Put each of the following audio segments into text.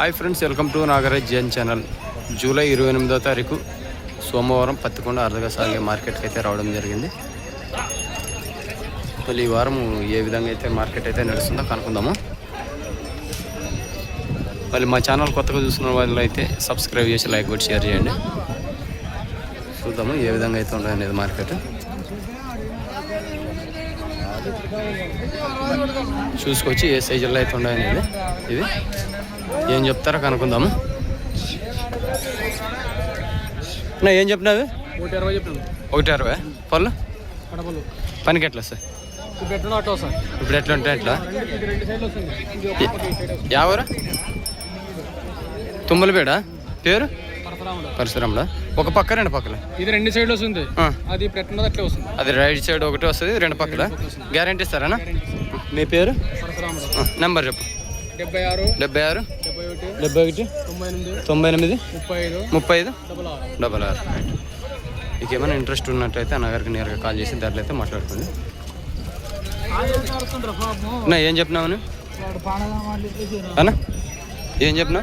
Hi friends welcome to Nagaraj Jain channel. July ఇరవై ఎనిమిదో తారీఖు సోమవారం పత్తికొండ అర్ధగా సాగే మార్కెట్కి అయితే రావడం జరిగింది. మళ్ళీ ఈ వారం ఏ విధంగా అయితే మార్కెట్ అయితే నడుస్తుందో కనుక్కుందాము. మళ్ళీ మా ఛానల్ కొత్తగా చూస్తున్న వాళ్ళు అయితే సబ్స్క్రైబ్ చేసి లైక్ కొట్టి షేర్ చేయండి. చూద్దాము ఏ విధంగా అయితే ఉండదు మార్కెట్. చూసుకొచ్చి ఏ సైజుల్లో అయితే ఉన్నాయి ఇది. ఏం చెప్తారో కనుక్కుందాము. నా ఏం చెప్పినావి? ఒకటి చెప్పాను ఒకటి అరవై. పళ్ళు? పనికి ఎట్లా సార్ ఇప్పుడు ఎట్లా ఉంటాయి ఎట్లా సైడ్ యావరా? తుమ్మలపేడ పేరు? పరశురాముడు. ఒక పక్క రెండు పక్కల? ఇది రెండు సైడ్లు వస్తుంది. అది అట్లే వస్తుంది. అది రైట్ సైడ్ ఒకటి వస్తుంది రెండు పక్కల? గ్యారంటీ ఇస్తారా మీ పేరు? నెంబర్ చెప్పు. డెబ్బై ఆరు. డెబ్బై ఆరు. డెబ్బై ఒకటి తొంభై ఎనిమిది ముప్పై ఐదు డబల్ ఆరు. ఆర్. మీకు ఏమైనా ఇంట్రెస్ట్ ఉన్నట్టయితే అన్నగారికి నేరుగా కాల్ చేసి దాంట్లో అయితే మాట్లాడుకోండి. అన్న ఏం చెప్పినావు అన్న ఏం చెప్పినా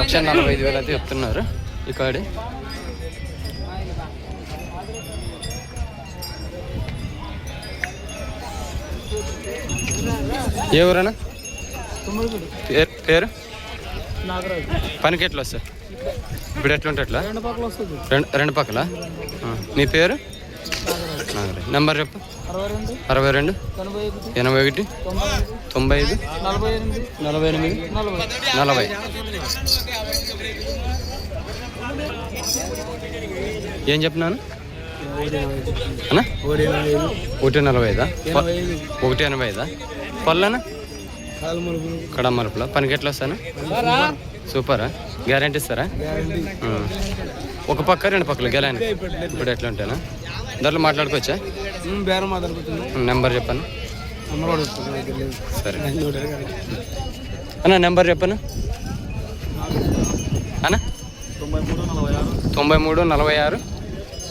లక్ష నలభై ఐదు వేలు అయితే చెప్తున్నారు ఈ కాడి. ఏ ఊరన్నా పేరు? పేరు? నాగరాజు. పనికి ఎట్లా వస్తా ఇప్పుడు ఎట్లా ఉంటే ఎట్లా? రెండు పక్కల వస్తుంది. రెండు రెండు పక్కల. నీ పేరు? నాగరాజు. నాగరాజ్. నెంబర్ చెప్పు. అరవై రెండు ఎనభై ఒకటి తొంభై ఐదు నలభై ఎనిమిది నలభై ఏం చెప్పినాను ఒకటి నలభై ఐదు? ఒకటి ఎనభై ఐదా? పళ్ళనా కాలు మలుపులు కడ మలుపుల పనికి ఎట్లా వస్తాను. సూపరా? గ్యారంటీ ఇస్తారా. ఒక పక్క రెండు పక్కలు గెలాని. ఇప్పుడు ఎట్లా ఉంటానా? దాంట్లో మాట్లాడుకోవచ్చా? నెంబర్ చెప్పాను. సరే. అన్న నెంబర్ చెప్పను అన్న తొంభై మూడు నలభై ఆరు తొంభై మూడు నలభై ఆరు.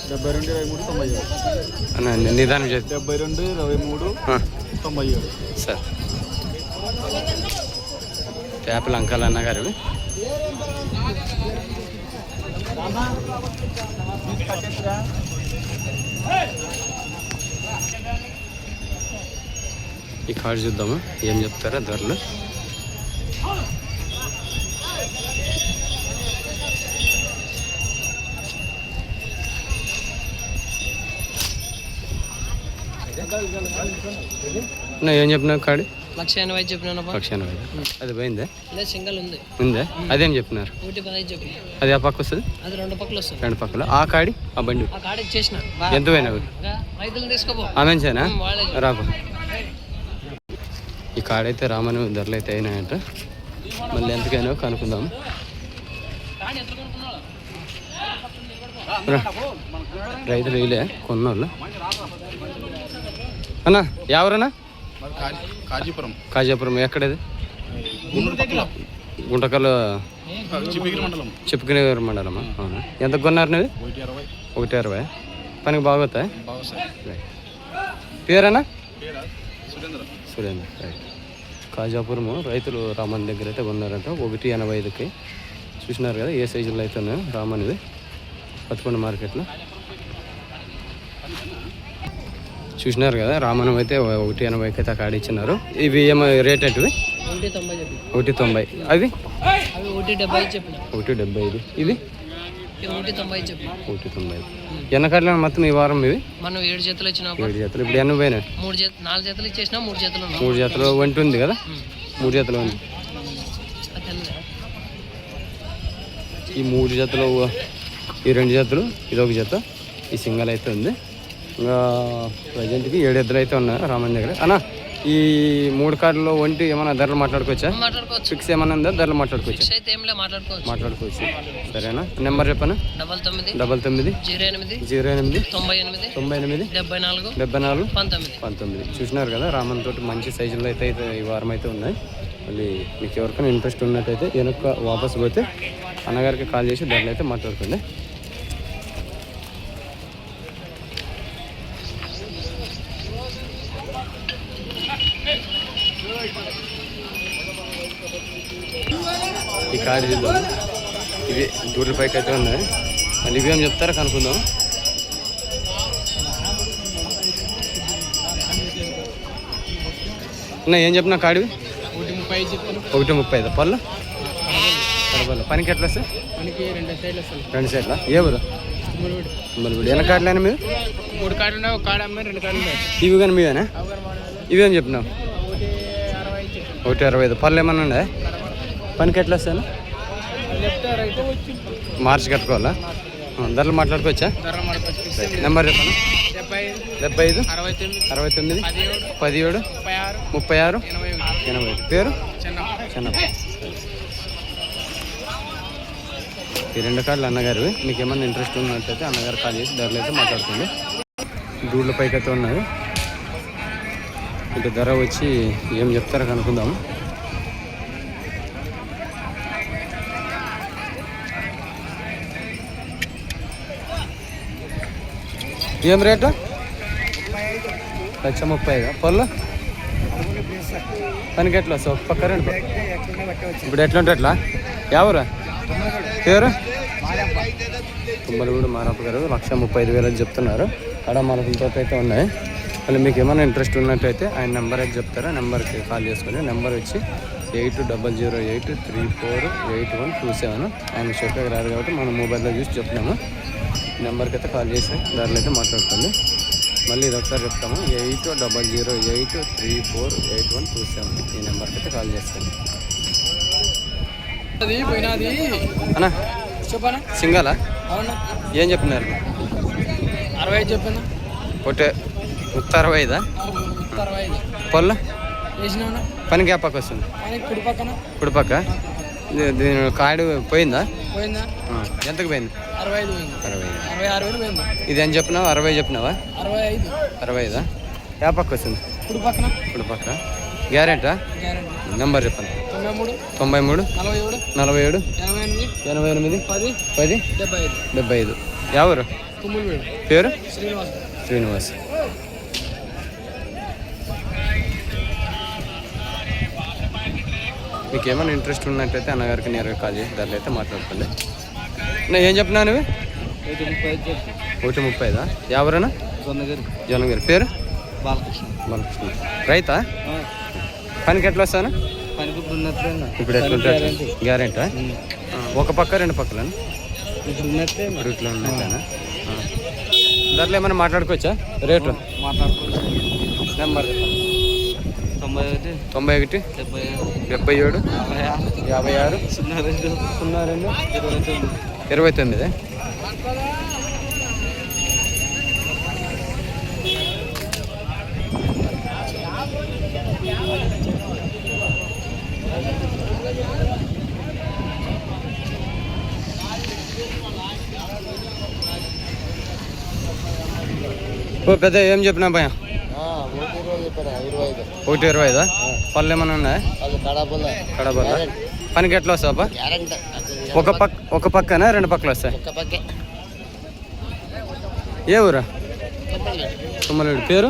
డెబ్బై రెండు ఇరవై మూడు తొంభై ఏడు. నిదానం చేద్దాం డెబ్బై రెండు ఇరవై మూడు తొంభై ఏడు. సార్. చేపలు అంకాలన్న గారు. ఈ కార్డు చూద్దాము? ఏం చెప్తారా ధరలు ఏం చెప్పినా కాడి లక్ష ఎనభై చెప్పినాను లక్ష ఎనభై అది పోయిందే? లేదు సింగల్ ఉంది. ఉందే? అదేం చెప్పినారు? ఒకటి పదహైదు చెప్పి అది ఆ పక్క వస్తుంది? అది రెండు పక్కలు వస్తుంది. రెండు పక్కల? ఆ కాడి ఆ బండి? ఆ కాడ ఇచ్చేసిన ఎంత పోయినావు ఇంకా రైతులను తీసుకోపో. ఆమెన్సేనా రాబో ఈ కాడైతే రామని ధరలు అయితే అయినాయంట. మళ్ళీ ఎంతకైనా కనుక్కుందాం. రైతులు వేయలే కొన్నోళ్ళు. అన్నా ఎవరన్నా? కాజీపురం. కాజాపురం ఎక్కడది? గుంటకల్ చెప్పుకునే మండలమా? అవునా? ఎంత కొన్నారు నువ్వు? ఒకటి అరవై. పనికి బాగోతాయి? బాగా సార్ పేరేనా సురేంద్ర. రైట్. కాజాపురము రైతులు రామన్ దగ్గర అయితే కొన్నారంట. ఒకటి ఎనభై ఐదుకి. చూసినారు కదా ఏ సైజులో అయితే ఉన్నాయో రామన్వి పదకొండు మార్కెట్లో. చూసినారు కదా రామనం అయితే ఒకటి ఎనభైకి అయితే అక్కడ ఇచ్చినారు ఇవి ఏమో రేట్ ఏంటివి ఒకటి తొంభై. అవి? ఒకటి డెబ్బై ఇవి? ఇవి ఒకటి తొంభై ఎన్నకట్ల మొత్తం ఈ వారం ఇవి? మనం ఏడు ఇచ్చినప్పుడు ఏడు జతలు. ఇప్పుడు ఎన్ని పోయినాయి మూడు చేత నాలుగు చేతులు ఇచ్చేసినా మూడు ఉన్నాం మూడు జతలు వంటి ఉంది కదా? మూడు జతలు ఉంది? ఈ మూడు జతలు ఈ రెండు జతలు ఇది ఒక జత. ఈ సింగల్ అయితే ఉంది. ప్రజెంట్కి ఏడు ఎద్దులు అయితే ఉన్నాయి రామన్ దగ్గర. అన్న ఈ మూడు కార్డులో ఒంటి ఏమైనా ధరలు మాట్లాడుకోవచ్చా? మాట్లాడుకోవచ్చు. ఫిక్స్ ఏమైనా ఉందా? ధరలు మాట్లాడుకోవచ్చా? మాట్లాడుకోవచ్చు. సరేనా? నెంబర్ చెప్పనా? డబల్ తొమ్మిది డబల్ తొమ్మిది జీరో ఎనిమిది జీరో ఎనిమిది తొంభై ఎనిమిది తొంభై ఎనిమిది డెబ్బై నాలుగు డెబ్బై నాలుగు పంతొమ్మిది. పంతొమ్మిది. చూసినారు కదా రామన్ తోటి మంచి సైజులో అయితే అయితే ఈ వారం అయితే ఉన్నాయి. మళ్ళీ మీకు ఎవరికైనా ఇంట్రెస్ట్ ఉన్నట్టయితే వెనక వాపస్ పోతే అన్నగారికి కాల్ చేసి ధరలు అయితే మాట్లాడుకోండి. కాడి చూద్దాం ఇవి దూడ్ల పైకి అయితే ఉన్నాయి మళ్ళీ ఇవేం చెప్తారో కనుక్కుందాం. అన్న ఏం చెప్పినా కాడివి? ఒకటి ముప్పై ఒకటి ముప్పై ఐదు. పళ్ళు? పర్వాలేదు పనికి ఎట్లా మనకి రెండు సైడ్లు వస్తాను. రెండు సైడ్ల? ఏ ఊరు? మరి ఇప్పుడు ఎన్న కాడలేనా మీరు మూడు కార్డు ఉన్నాయి ఒక కార్డు అమ్మాయి రెండు కార్డు ఉన్నాయి. ఇవి కానీ మీవేనా? ఇవేం చెప్పినావు? ఒకటి అరవై ఐదు పళ్ళు ఏమన్నా ఉందా పనికి ఎట్లా వస్తాను మార్చి కట్టుకోవాలా? ధరలు మాట్లాడుకోవచ్చా? నెంబర్ చెప్పండి డెబ్బై ఐదు అరవై తొమ్మిది పదిహేడు ముప్పై ఆరు ఎనభై ఐదు. పేరు? చిన్న ఈ రెండు కార్డులు అన్నగారు మీకు ఏమన్నా ఇంట్రెస్ట్ ఉన్నట్టయితే అన్నగారు కాల్ చేసి ధరలు అయితే మాట్లాడుతుంది దూళ్ళ పైకి అయితే ఉన్నాయి ఇటు ధర వచ్చి ఏం చెప్తారో కనుక్కుందాము ఏం రేటు? లక్ష ముప్పై ఐదు? పళ్ళు? పనికి ఎట్లా వస్తావు? ఒక పక్క రెండు ఇప్పుడు ఎట్లా ఉంటే ఎట్లా ఎవరు పేరు తుమ్మలగూడు మారప్ప గారు లక్ష ముప్పై ఐదు వేలు చెప్తున్నారు. అక్కడ మనకుంతో అయితే ఉన్నాయి. మళ్ళీ మీకు ఏమైనా ఇంట్రెస్ట్ ఉన్నట్టయితే ఆయన నెంబర్ అయితే చెప్తారా. నెంబర్కి కాల్ చేసుకొని నెంబర్ వచ్చి eight double zero eight three four eight one two seven. ఆయన చెప్పేకి రాదు కాబట్టి మనం మొబైల్లో చూసి చెప్తున్నాము నెంబర్కి అయితే కాల్ చేసి దారిలో అయితే మాట్లాడుతుంది మళ్ళీ ఇది ఒకసారి చెప్తాము. Eight double zero eight three four eight one two seven ఈ నెంబర్కి అయితే కాల్ చేస్తాను అన్నా చెప్పనా? సింగలా? ఏం చెప్పినారు? అరవై ఐదు చెప్పాను? ఒకటే ముప్పై అరవై ఐదా? వేసినా పని గ్యాపాక్ వస్తుంది. కానీ కుడి పక్కన ఇప్పుడు పక్క దీని కాడు పోయిందా? పోయిందా? ఎంతకు పోయింది? అరవై ఐదు అరవై అరవై ఆరు వేలు పోయింది. ఇది అని చెప్పినావా? అరవై చెప్పినావా? అరవై ఐదు. అరవై ఐదా? గ్యాపాక్ వస్తుంది. కుడి పక్కన? ఇప్పుడు పక్క గ్యారెంటా? నెంబర్ చెప్పండి. తొంభై మూడు. తొంభై మూడు. నలభై ఏడు. నలభై ఏడు. ఎనభై ఎనిమిది. ఎనభై ఎనిమిది. పది. పది. డెబ్బై ఐదు. డెబ్బై ఐదు. ఎవరు పేరు? శ్రీనివాస్. శ్రీనివాస్. మీకు ఏమైనా ఇంట్రెస్ట్ ఉన్నట్టయితే అన్నగారికి నేరుగా కాల్ చేసి దాంట్లో అయితే మాట్లాడుకోండి. నేను ఏం చెప్పినాను ఇవి? ఒకటి ముప్పై ఐదు? ఎవరైనా సొన్నగిరి జనం పేరు? బాలకృష్ణ. బాలకృష్ణ. రైతా? పనికి ఎట్లా వస్తాను? ఇప్పుడు ఎట్లుంటే గ్యారెంటా? ఒక పక్క రెండు పక్కలను? ఇప్పుడు ఇట్లా ఉన్నట్టేనా? ఆ. దాంట్లో ఏమైనా మాట్లాడుకోవచ్చా? రేటు మాట్లాడుకుంటాం నెంబర్. తొంభై ఒకటి. తొంభై ఒకటి. డెబ్బై ఏడు. యాభై ఆరు. సున్నా రెండు. సున్నా రెండు. ఇరవై తొమ్మిది. ఇరవై తొమ్మిది. ఓ పెద్ద ఏం చెప్పినా భయ ఒకటి ఇరవై ఐదా పళ్ళు ఏమైనా ఉన్నాయా? కడబల్ల పనికి ఎట్లా వస్తావా ఒక పక్క ఒక పక్కన? రెండు పక్కలు వస్తాయి? ఏ ఊరా? తుమ్మలేడు పేరు?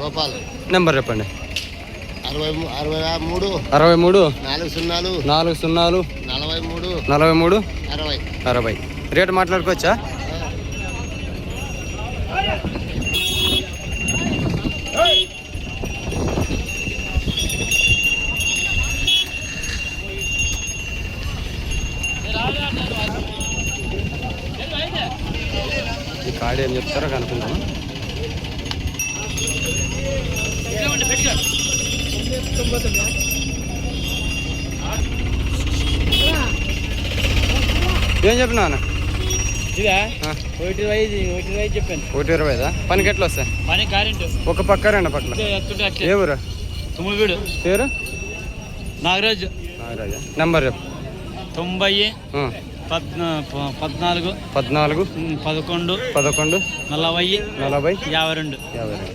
గోపాల్. నెంబర్ చెప్పండి. అరవై మూడు. నాలుగు సున్నాలు. నాలుగు సున్నాలు. నలభై మూడు. నలభై మూడు. అరవై. అరవై. రేటు మాట్లాడుకోవచ్చా? ఈ కార్డు ఏం చెప్తారో కనుక్కుందాము? ఏం చెప్పినా ఒకటి ఐదు చెప్పాను. ఒకటి ఇరవైదా పనికి ఎట్లా వస్తాయి? పని కరెంట్ ఒక పక్క రెండు పక్కల. ఏ ఊరు? పేరు? నాగరాజు. నాగరాజా? నెంబర్ చెప్పు. తొంభై పద్నాలుగు పద్నాలుగు పదకొండు పదకొండు నలభై నలభై యాభై రెండు. యాభై రెండు.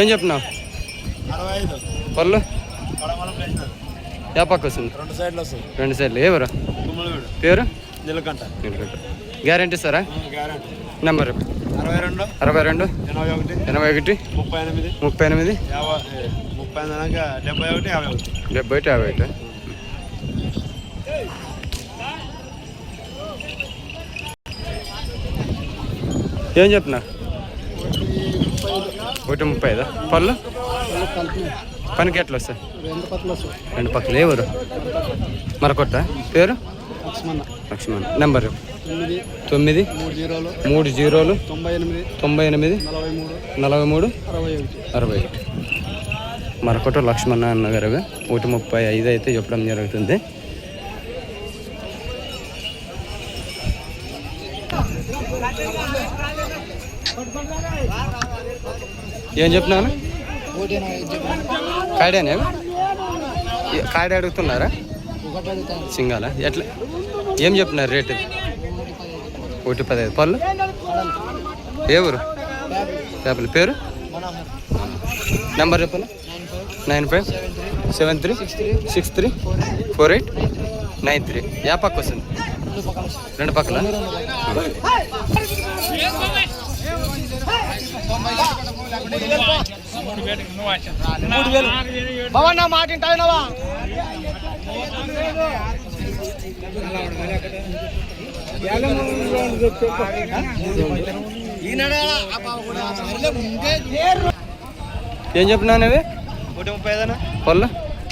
ఏం ఐదు పళ్ళు? ఏ పక్క వస్తుంది. రెండు సైడ్లు వస్తుంది. రెండు సైడ్లు. ఎవరు పేరు? నిలకంట గ్యారంటీ ఇస్తారా? గ్యారంటీ. నెంబర్ చెప్పు. అరవై రెండు అరవై రెండు ఎనభై ఒకటి ఎనభై ఒకటి ముప్పై ఎనిమిది ముప్పై ఎనిమిది యాభై ముప్పై ఎనిమిది డెబ్బై ఒకటి యాభై ఒకటి డెబ్బై ఒకటి యాభై ఒకటి ఏం చెప్పినా ఒకటి ముప్పై ఐదా? పళ్ళు? పనికి ఎట్లా వస్తాయి? రెండు పక్కల పక్కల ఎవరు మరకొట్ట పేరు? లక్ష్మణ. నెంబర్ తొమ్మిది. మూడు జీరోలు. తొంభై ఎనిమిది. తొంభై ఎనిమిది. నలభై మూడు. అరవై ఒకటి. మరొకటి లక్ష్మణ అన్నగారు అవి ఒకటి ముప్పై ఐదు అయితే చెప్పడం జరుగుతుంది. ఏం చెప్తున్నాను? ఏ- కాడే అడుగుతున్నారా? సింగాల? ఎట్లా? ఏం చెప్తున్నారు రేటు? ఒకటి పదహైదు. పళ్ళు? ఏ ఊరు? చేపల పేరు? నెంబర్ చెప్పాలి nine five seven three six three four eight nine three. Yeah పక్క వస్తుంది. రెండు పక్కల? ఏం చెప్పినాను అవి ఒకటి ముప్పై పళ్ళు?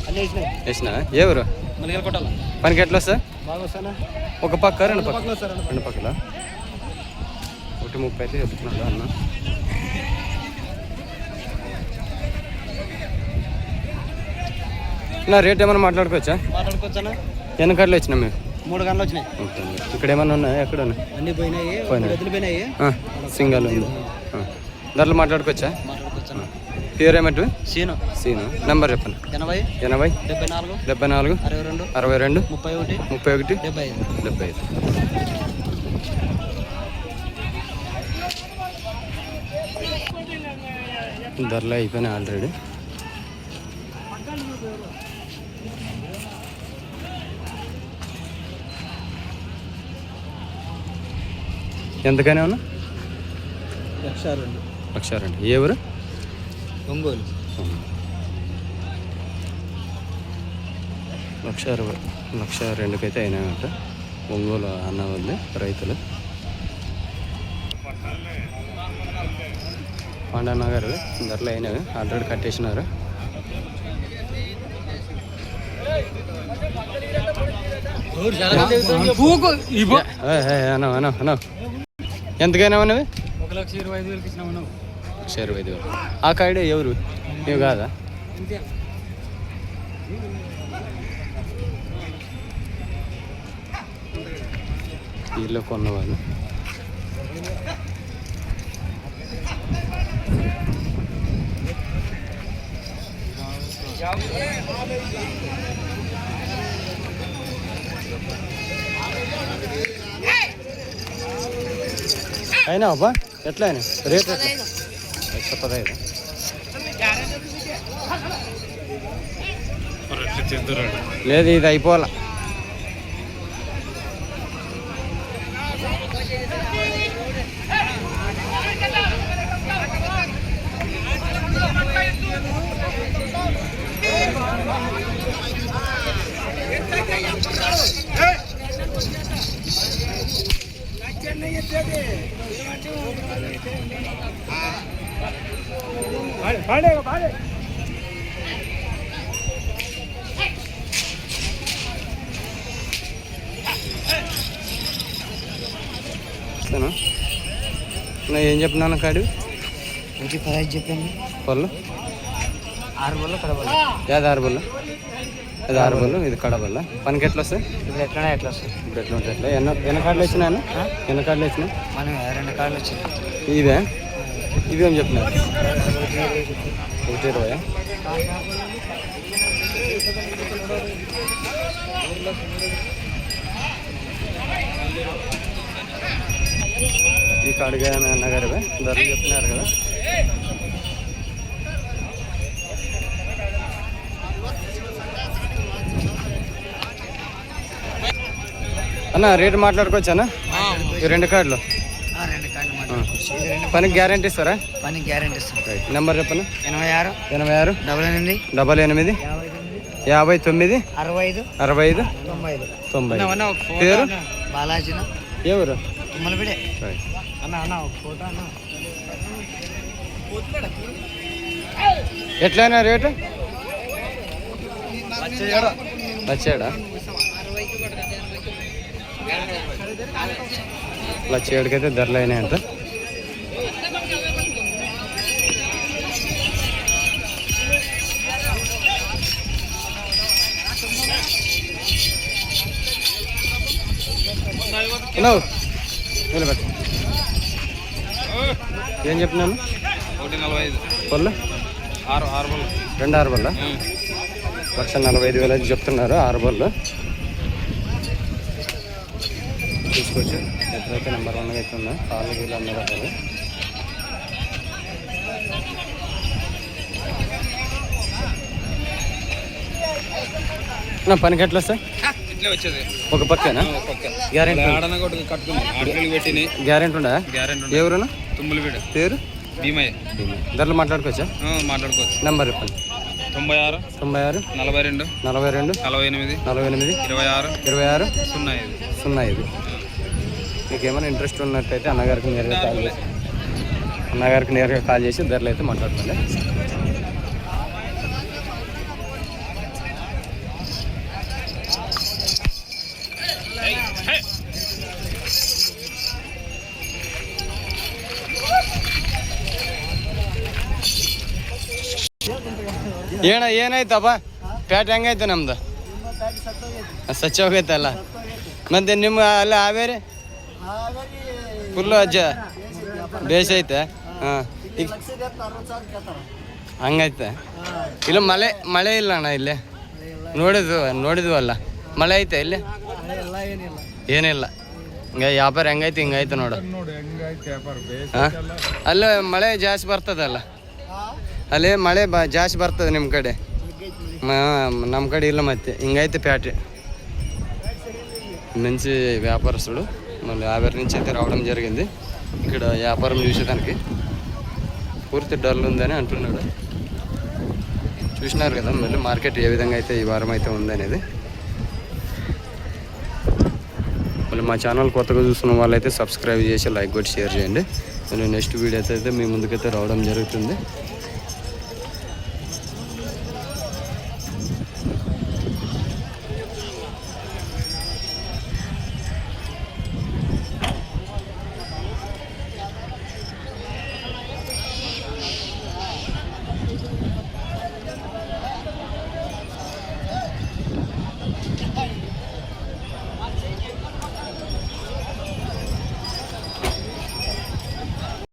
అన్నీ వేసిన ఏ ఊరు? మళ్ళీ కొట్టాలి పనికి ఎట్లా వస్తా బాగా వస్తానా ఒక పక్క రెండు పక్క? రెండు పక్కల? ఒకటి ముప్పై అయితే చెప్తున్నాడు అన్న? నా రేట్ ఏమైనా మాట్లాడుకోవచ్చా? మాట్లాడుకోవచ్చానా వెనకట్లు వచ్చినాం మేము మూడు గంటలు వచ్చినాయి. ఇక్కడ ఏమైనా ఉన్నాయా? ఎక్కడ ఉన్నాయి? అన్నీ పోయినాయి. పోయినాయి. సింగల్ ఉంది. దాంట్లో మాట్లాడుకోవచ్చా? మాట్లాడుకోవచ్చానా పేరు ఏమంటే సీను. సీను. నెంబర్ చెప్పండి. ఎనభై ఎనభై డెబ్బై నాలుగు డెబ్బై నాలుగు అరవై రెండు అరవై రెండు ముప్పై ఒకటి ముప్పై ఒకటి డెబ్బై ఐదు. డెబ్బై ఐదు. ధరలు అయిపోయినాయి ఆల్రెడీ. ఎంతకైనా ఉన్నా? లక్ష రెండు. లక్ష రెండు. ఏ ఊరు? ఒంగోలు. లక్ష అరవై లక్ష రెండుకైతే అయినాయంట ఒంగోలు అన్న వాళ్ళు రైతులు. పాండన్న గారు ధరలు అయినవి ఆల్రెడీ కట్టేసినారు. ఎంతకైనా ఉన్నవి ఒక లక్ష ఇరవై ఐదు వేలకి ఇచ్చినాము నువ్వు లక్ష ఇరవై ఐదు వేలు. ఆ కాయడే ఎవరు? నీవు కాదా? వీళ్ళు కొన్నవాళ్ళు. అయినా అబ్బా ఎట్లా అయినా? రేట్ ఎట్లా? లక్ష పదహైదు లేదు ఇది అయిపోవాలా. ఏం చెప్పినాను కాడు? ఒకటి పదహైదు చెప్పాను? పళ్ళు? ఆరు వల్ల కడవాలి ఏది ఆరు బళ్ళు ఇది ఆరు బళ్ళు ఇది కడబల్ల పనికి ఎట్లా వస్తాయి? ఇప్పుడు ఎట్లనే ఎట్లా వస్తుంది ఇప్పుడు ఎట్లా ఉంటాయి? ఎట్లా? ఎన్న ఎన్న కార్డులు వచ్చినాను ఎన్న కార్డులు వచ్చినాయి? మనం రెండు కార్లు వచ్చింది ఇవే ఏం చెప్పినారు ఒకటి ఇరవై ఈ కాడుగా అన్నగారు ధరలు చెప్తున్నారు కదా. అన్న రేటు మాట్లాడుకోవచ్చా అన్న? ఈ రెండు కార్డులు. పనికి గ్యారంటీ ఇస్తారా? పని గ్యారెంటీ ఇస్తాం. నెంబర్ చెప్పండి. ఎనభై ఆరు ఎనభై ఆరు డబల్ ఎనిమిది డబల్ ఎనిమిది యాభై తొమ్మిది అరవై ఐదు అరవై ఐదు తొంభై ఐదు. తొంభై పేరు? బాలాజీన ఎవరు తుమ్మలపిడే. రైట్ అన్న అన్న ఒక ఫోటో అన్న. ఎట్లయినా రేటు? లచ్చేడా లచ్చేడికైతే ధరలు అయినాయి అంట హలో. నిలబెట్టు. ఏం ఒకటి నలభై ఐదు. పళ్ళు? ఆరు ఆరు బళ్ళు రెండు ఆరు బల్ల లక్ష నలభై ఐదు వేలు అయితే చెప్తున్నారు ఆరు బళ్ళు తీసుకోవచ్చు ఎప్పుడైతే నెంబర్ వన్ అయితే ఉందో కాళ్ళు వీళ్ళు అన్ని రకాలు నా పనికి ఎట్లా వస్తాయి? ఇట్లే వచ్చేది. ఒక పక్కేనా? గ్యారెంటీ ఆడన పెట్టినాయి గ్యారెంటీ ఉండదా గ్యారెంటీ ఎవరునా తుమ్ములు వీడు పేరు? భీమయ్య. ధరలు మాట్లాడుకోవచ్చా? మాట్లాడుకోవచ్చు. నెంబర్ చెప్పండి. తొంభై ఆరు. తొంభై ఆరు. నలభై రెండు. నలభై రెండు. నలభై ఎనిమిది. నలభై ఎనిమిది. ఇరవై ఆరు. ఇరవై ఆరు. సున్నా ఐదు. సున్నా ఐదు. మీకు ఏమైనా ఇంట్రెస్ట్ ఉన్నట్టయితే అన్నగారికి నేరుగా కాల్ చేసి అన్నగారికి నేరుగా కాల్ చేసి ధరలు అయితే మాట్లాడుతుంది ಏನ ಏನಾಯ್ತಪ್ಪ? ಪ್ಯಾಟ್ ಹೆಂಗೈತೆ ನಮ್ದು? ಸಚ್ಚೋಗೈತೆ ಹೋಗೈತಲ್ಲ ಮತ್ತೆ ನಿಮ್ಮ ಅಲ್ಲ ಹಾವೇರಿ? ಫುಲ್ಲು ಅಜ್ಜ ಬೇಸ್ ಐತೆ? ಹಾಂ. ಈಗ ಹಂಗೈತೆ. ಇಲ್ಲ ಮಳೆ ಮಳೆ ಇಲ್ಲ ಅಣ್ಣ ಇಲ್ಲಿ. ನೋಡಿದ್ವು ನೋಡಿದ್ವಲ್ಲ. ಮಳೆ ಐತೆ ಇಲ್ಲಿ? ಏನಿಲ್ಲ. ಹಿಂಗ ವ್ಯಾಪಾರ ಹೆಂಗೈತೆ ಹಿಂಗೈತೆ ನೋಡು. ಹಾಂ? ಅಲ್ಲ ಮಳೆ ಜಾಸ್ತಿ ಬರ್ತದಲ್ಲ? ಅಲ್ಲೇ ಮಳೆ ಬ ಜಾಸ್ತಿ ಬರ್ತದೆ ನಿಮ್ಮ ಕಡೆ? ನಮ್ಮ ಕಡೆ ಇಲ್ಲ ಮತ್ತೆ. ಹಿಂಗೈತೆ ಪ್ಯಾಟೆ. మంచి వ్యాపారస్తుడు మళ్ళీ ఆవిరి నుంచి అయితే రావడం జరిగింది ఇక్కడ వ్యాపారం చూసేదానికి పూర్తి డల్ ఉందని అంటున్నాడు చూసినారు కదా మళ్ళీ మార్కెట్ ఏ విధంగా అయితే ఈ వారం అయితే ఉందనేది మళ్ళీ మా ఛానల్ కొత్తగా చూస్తున్న వాళ్ళైతే సబ్స్క్రైబ్ చేసి లైక్ కొట్టి షేర్ చేయండి నేను నెక్స్ట్ వీడియో అయితే మీ ముందుకైతే రావడం జరుగుతుంది